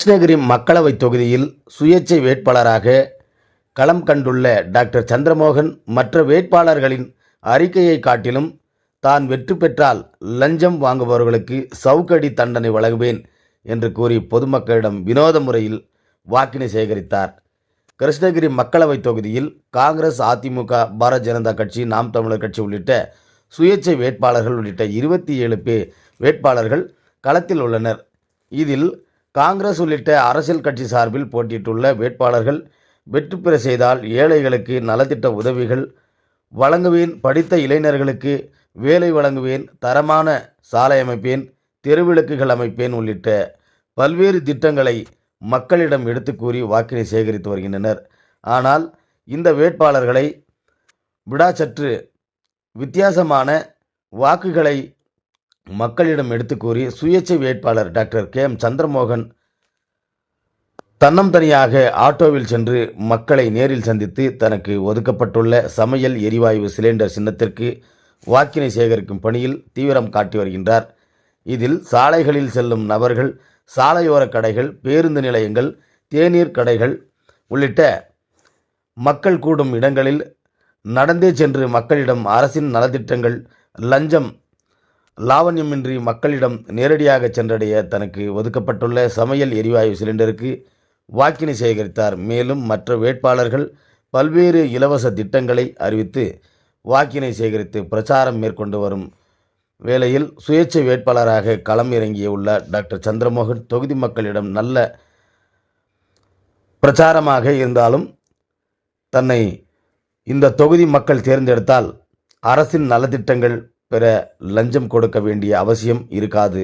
கிருஷ்ணகிரி மக்களவைத் தொகுதியில் சுயேட்சை வேட்பாளராக களம் கண்டுள்ள டாக்டர் சந்திரமோகன் மற்ற வேட்பாளர்களின் அறிக்கையை காட்டிலும் தான் வெற்றி பெற்றால் லஞ்சம் வாங்குபவர்களுக்கு சவுக்கடி தண்டனை வழங்குவேன் என்று கூறி பொதுமக்களிடம் வினோத முறையில் வாக்கினை சேகரித்தார். கிருஷ்ணகிரி மக்களவைத் தொகுதியில் காங்கிரஸ் அதிமுக பாரதிய ஜனதா கட்சி நாம் தமிழர் கட்சி உள்ளிட்ட சுயேட்சை வேட்பாளர்கள் உள்ளிட்ட இருபத்தி ஏழு பேர் வேட்பாளர்கள் களத்தில் உள்ளனர். இதில் காங்கிரஸ் உள்ளிட்ட அரசியல் கட்சி சார்பில் போட்டியிட்டுள்ள வேட்பாளர்கள் வெற்றி பெற செய்தால் ஏழைகளுக்கு நலத்திட்ட உதவிகள் வழங்குவேன் படித்த இளைஞர்களுக்கு வேலை வழங்குவேன் தரமான சாலை அமைப்பேன் தெருவிளக்குகள் அமைப்பேன் உள்ளிட்ட பல்வேறு திட்டங்களை மக்களிடம் எடுத்து கூறி வாக்கினை சேகரித்து வருகின்றனர். ஆனால் இந்த வேட்பாளர்களை விடா சற்று வித்தியாசமான வாக்குகளை மக்களிடம் எடுத்து கூறி சுயேட்சை வேட்பாளர் டாக்டர் கே. எம். சந்திரமோகன் தன்னம் தனியாக ஆட்டோவில் சென்று மக்களை நேரில் சந்தித்து தனக்கு ஒதுக்கப்பட்டுள்ள சமையல் எரிவாயு சிலிண்டர் சின்னத்திற்கு வாக்கினை சேகரிக்கும் பணியில் தீவிரம் காட்டி வருகின்றார். இதில் சாலைகளில் செல்லும் நபர்கள் சாலையோர கடைகள் பேருந்து நிலையங்கள் தேநீர் கடைகள் உள்ளிட்ட மக்கள் கூடும் இடங்களில் நடந்தே சென்று மக்களிடம் அரசின் நலத்திட்டங்கள் லஞ்சம் லாவண்யமின்றி மக்களிடம் நேரடியாக சென்றடைய தனக்கு ஒதுக்கப்பட்டுள்ள சமையல் எரிவாயு சிலிண்டருக்கு வாக்கினை சேகரித்தார். மேலும் மற்ற வேட்பாளர்கள் பல்வேறு இலவச திட்டங்களை அறிவித்து வாக்கினை சேகரித்து பிரச்சாரம் மேற்கொண்டு வரும் வேளையில் சுயேட்சை வேட்பாளராக களம் இறங்கியுள்ள டாக்டர் சந்திரமோகன் தொகுதி மக்களிடம் நல்ல பிரச்சாரமாக இருந்தாலும் தன்னை இந்த தொகுதி மக்கள் தேர்ந்தெடுத்தால் அரசின் நலத்திட்டங்கள் பெற லஞ்சம் கொடுக்க வேண்டிய அவசியம் இருக்காது.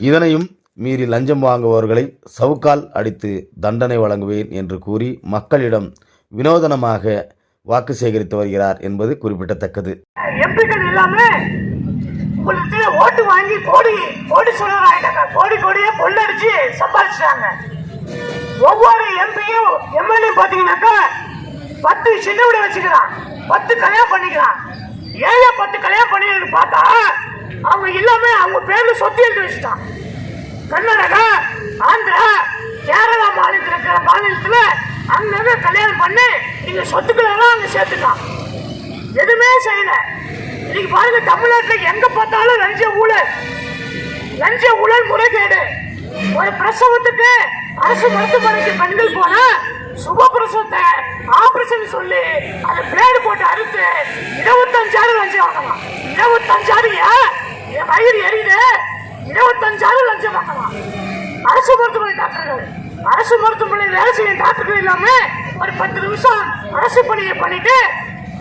இதனையும் மீறி லஞ்சம் வாங்குபவர்களை சவுக்கால் அடித்து தண்டனை வழங்குவேன் என்று கூறி மக்களிடம் வினோதனமாக வாக்கு சேகரித்து வருகிறார் என்பது குறிப்பிடத்தக்கது. எம்பிக்கள் ஓட்டு வாங்கி கோடி கோடி சொல்லுற ஆயிட்டாங்க. கோடி கோடியே கொள்ளடிச்சு சம்பாதிச்சிட்டாங்க. ஒவ்வொரு எம்பியும் எம்எல்ஏ பார்த்தீங்கன்னாக்கா பத்து சின்ன வீடு வச்சுக்கிறான். பத்து கல்யாணம் பண்ணிக்கிறான். ஏழை பத்து கல்யாணம் பண்ணிட்டு பார்த்தா அவங்க எல்லாமே அவங்க பேர்ல சொத்து எழுதி வச்சுட்டான். கர்நாடகா ஆந்திரா கேரளா மாநிலத்தில் இருக்கிற மாநிலத்தில் அங்கங்க கல்யாணம் பண்ணி இந்த சொத்துக்களை எல்லாம் அங்கே சேர்த்துட்டான். எதுவுமே செய்யல. இன்னைக்கு பாருங்க தமிழ்நாட்டுல எங்க பார்த்தாலும் லஞ்ச ஊழல். லஞ்ச ஊழல் முறைகேடு. ஒரு பிரசவத்துக்கு அரசு மருத்துவமனைக்கு பெண்கள் போனா சுப பிரசவத்தை ஆபரேஷன் சொல்லி அந்த பிளேடு போட்டு அறுத்து இருபத்தஞ்சாயிரம் லஞ்சம் வாங்கலாம். இருபத்தஞ்சாயிரம் என் வயிறு எரியுது. இருபத்தஞ்சாயிரம் லஞ்சம் வாங்கலாம். அரசு மருத்துவமனை டாக்டர்கள். அரசு மருத்துவமனையில் வேலை செய்யும் டாக்டர்கள் இல்லாம ஒரு பத்து நிமிஷம் அரசு பணியை பண்ணிட்டு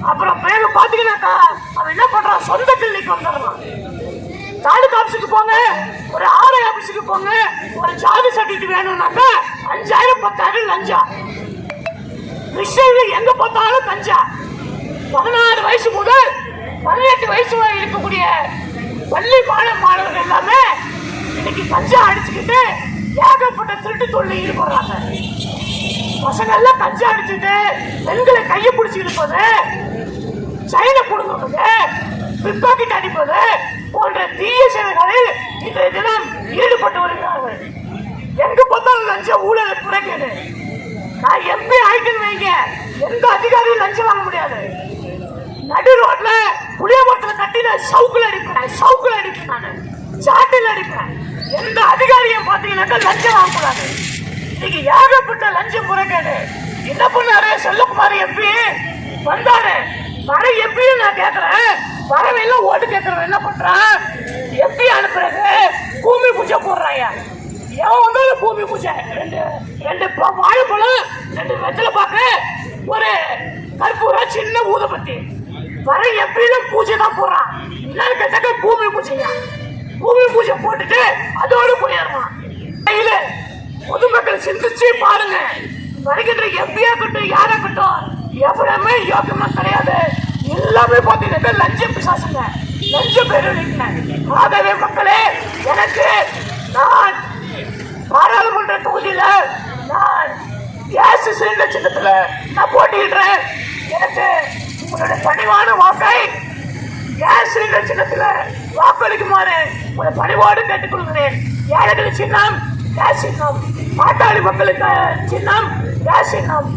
அப்புறம் பிறகு பாத்தீங்கன்னாக்கா அவன் என்ன பண்றான்? சொந்த கிளினிக் வந்துடுறான். தாலுகா ஆபீஸுக்கு போங்க. ஒரு ஆர்ஐ ஆபீஸுக்கு போங்க. ஒரு ஜாதி சர்டிஃபிகேட் வேணும்னாக்கா அஞ்சாயிரம் பத்தாயிரம் லஞ்சம் விஷயம் எங்க பார்த்தாலும் லஞ்சா. பதினாறு வயசு முதல் பதினெட்டு வயசு வரை இருக்கக்கூடிய பள்ளி மாணவ மாணவர்கள் எல்லாமே இன்னைக்கு கஞ்சா அடிச்சுக்கிட்டு ஏகப்பட்ட திருட்டு தொழில் ஈடுபடுறாங்க. பசங்க எல்லாம் கஞ்சா அடிச்சுட்டு பெண்களை கையை பிடிச்சி இருப்பது சைனை கொடுங்கிறது பிற்பாக்கெட் அடிப்பது போன்ற தீய செயல்களில் இன்றைய தினம் ஈடுபட்டு வருகிறார்கள். எங்கு பார்த்தாலும் லஞ்ச ஊழலை குறைக்கிறது நான் எம்பி ஆயிட்டுன்னு வைங்க. எந்த அதிகாரியும் லஞ்சம் வாங்க முடியாது. நடு ரோட்ல புளிய மரத்துல கட்டின சவுக்குல அடிப்பேன் சவுக்கில் அடிப்பேன் நான். சாட்டில் அடிப்பேன். எந்த அதிகாரியும் பார்த்தீங்கன்னாக்கா லஞ்சம் வாங்கக்கூடாது இன்னைக்கு ஏகப்பட்ட லஞ்சம் குறைக்கிறது என்ன பண்ணாரு? செல்லகுமார் எம்பி வந்தாரு. வர எப்படின்னு நான் கேட்கறேன் வரவையெல்லாம் ஓட்டு கேட்கறவன் என்ன பண்றான்? எப்படி அனுப்புறது? பூமி பூஜை போடுறாயா எவன் வந்தாலும் பூமி பூஜை. ரெண்டு ரெண்டு வாழைப்பழம் ரெண்டு வெத்தலை பார்க்க ஒரு கற்பூரம் சின்ன ஊதுபத்தி. வர எப்படியும் பூஜை தான் போடுறான் என்னன்னு கேட்டாக்க பூமி பூஜையா? பூமி பூஜை போட்டுட்டு அதோடு போயிடுறான். பொதுமக்கள் சிந்திச்சு பாருங்க. வருகின்ற எம்பியா இருக்கட்டும் எவ்வளவுமே யோக்கியமா கிடையாது. எல்லாமே பார்த்தீங்கன்னா லஞ்ச பிசாசுங்க. லஞ்ச பேருங்க ஆகவே மக்களே எனக்கு நான் பாராளுமன்ற தொகுதியில் நான் கேஸ் சிலிண்டர் சின்னத்தில் நான் போட்டிடுறேன் எனக்கு உங்களுடைய பணிவான வாக்கை கேஸ் சிலிண்டர் சின்னத்தில் வாக்களிக்குமாறு உங்களை பணிவாடு கேட்டுக்கொள்கிறேன். ஏழைகள் சின்னம் கேஸ் சின்னம். பாட்டாளி மக்களுக்கு சின்னம் கேஸ் சின்னம்.